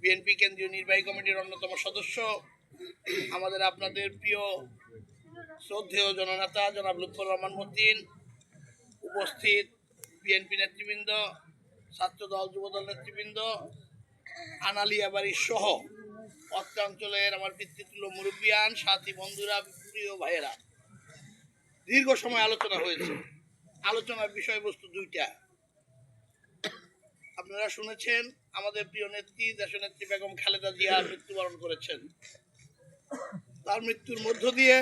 BNP কেন্দ্রীয় নির্বাহী কমিটির অন্যতম সদস্য, আমাদের আপনাদের প্রিয় শ্রদ্ধেয় জননেতা জনাব লুৎফর রহমান মতিন, উপস্থিত বিএনপি নেতৃবৃন্দ ছাত্রদল যুবদল নেতৃবৃন্দ আনালিয়াবাড়ি সহ অত্রাঞ্চলের আমার পিতৃতুল্য মুরব্বিয়ান, সাথী বন্ধুরা, প্রিয় ভাইয়েরা। দীর্ঘ সময় আলোচনা হয়েছে। আলোচনার বিষয়বস্তু দুইটা। আপনারা শুনেছেন, আমাদের প্রিয় নেত্রী, দেশনেত্রী বেগম খালেদা জিয়া মৃত্যুবরণ করেছেন। তার মৃত্যুর মধ্য দিয়ে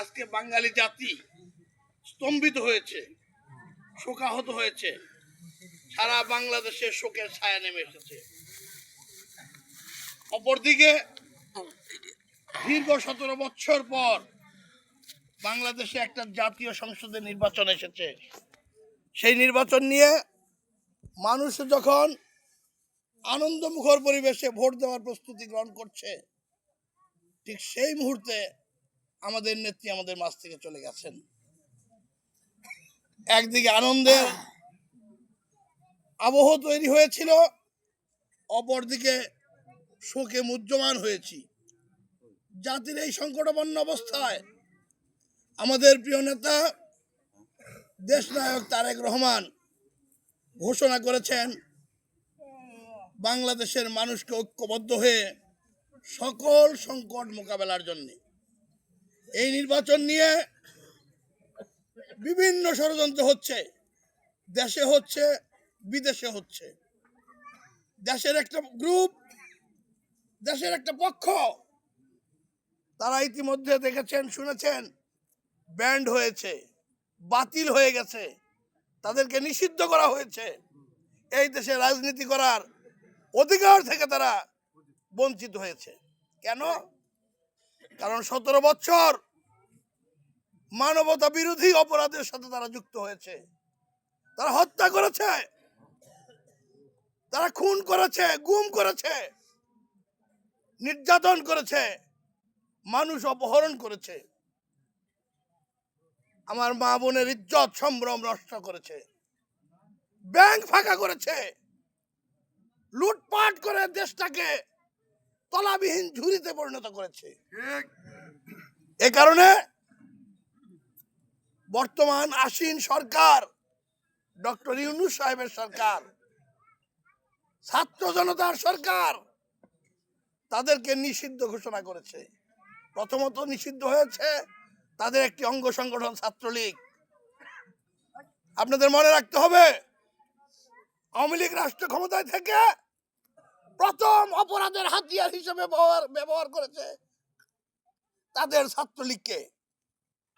আজকে বাঙালি জাতি স্তম্ভিত হয়েছে, শোকাহত হয়েছে, সারা বাংলাদেশের শোকের ছায়া নেমে এসেছে। অপরদিকে, দীর্ঘ সতেরো বছর পর বাংলাদেশে একটা জাতীয় সংসদের নির্বাচন এসেছে। সেই নির্বাচন নিয়ে মানুষ যখন আনন্দমুখর পরিবেশে ভোট দেওয়ার প্রস্তুতি গ্রহণ করছে, ঠিক সেই মুহূর্তে আমাদের নেত্রী আমাদের মাঝ থেকে চলে গেছেন। একদিকে আনন্দের আবহ তৈরি হয়েছিল, অপরদিকে শোকে মুহ্যমান হয়েছি। জাতির এই সংকটাপন্ন অবস্থায় আমাদের প্রিয় নেতা, দেশনায়ক তারেক রহমান ঘোষণা করেছেন, বাংলাদেশের মানুষকে ঐক্যবদ্ধ হয়ে সকল সংকট মোকাবেলার জন্য। এই নির্বাচন নিয়ে বিভিন্ন ষড়যন্ত্র হচ্ছে। দেশে হচ্ছে, বিদেশে হচ্ছে। দেশের একটা গ্রুপ দেশের একটা পক্ষ। তারা ইতিমধ্যে দেখেছেন, শুনেছেন ব্যান্ড হয়েছে, বাতিল হয়ে গেছে। তাদেরকে নিষিদ্ধ করা হয়েছে। এই দেশে রাজনীতি করার অধিকার থেকে তারা বঞ্চিত হয়েছে। কেন? কারণ সতেরো বছর মানবতা বিরোধী অপরাধের সাথে তারা যুক্ত হয়েছে। তারা হত্যা করেছে। তারা খুন করেছে, গুম করেছে, নির্যাতন করেছে, মানুষ অপহরণ করেছে। আমার মা বোনের ইজ্জত সম্ভ্রম নষ্ট করেছে। ব্যাংক ফাঁকা করেছে। লুটপাট করে দেশটাকে তলাবিহীন ঝুড়িতে পরিণত করেছে। এ কারণে বর্তমান আসীন সরকার, ডক্টর ইউনুস সাহেবের সরকার, ছাত্র জনতার সরকার, তাদেরকে নিষিদ্ধ ঘোষণা করেছে। প্রথমত নিষিদ্ধ হয়েছে তাদের একটি অঙ্গ সংগঠন ছাত্রলীগ। আপনাদের মনে রাখতে হবে আওয়ামী লীগ রাষ্ট্র ক্ষমতায় থেকে প্রথম অপরাধের হাতিয়ার হিসেবে ব্যবহার ব্যবহার করেছে তাদের ছাত্রলীগকে।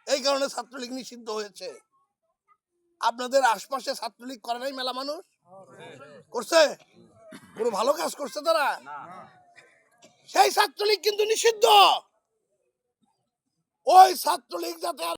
এই কারণে ছাত্রলীগ নিষিদ্ধ হয়েছে। আপনাদের আশপাশে ছাত্রলীগ করে নাই মেলা মানুষ? করছে? কোনো ভালো কাজ করছে তারা? সেই ছাত্রলীগ কিন্তু নিষিদ্ধ! ওই ছাত্রলীগ যাতে আর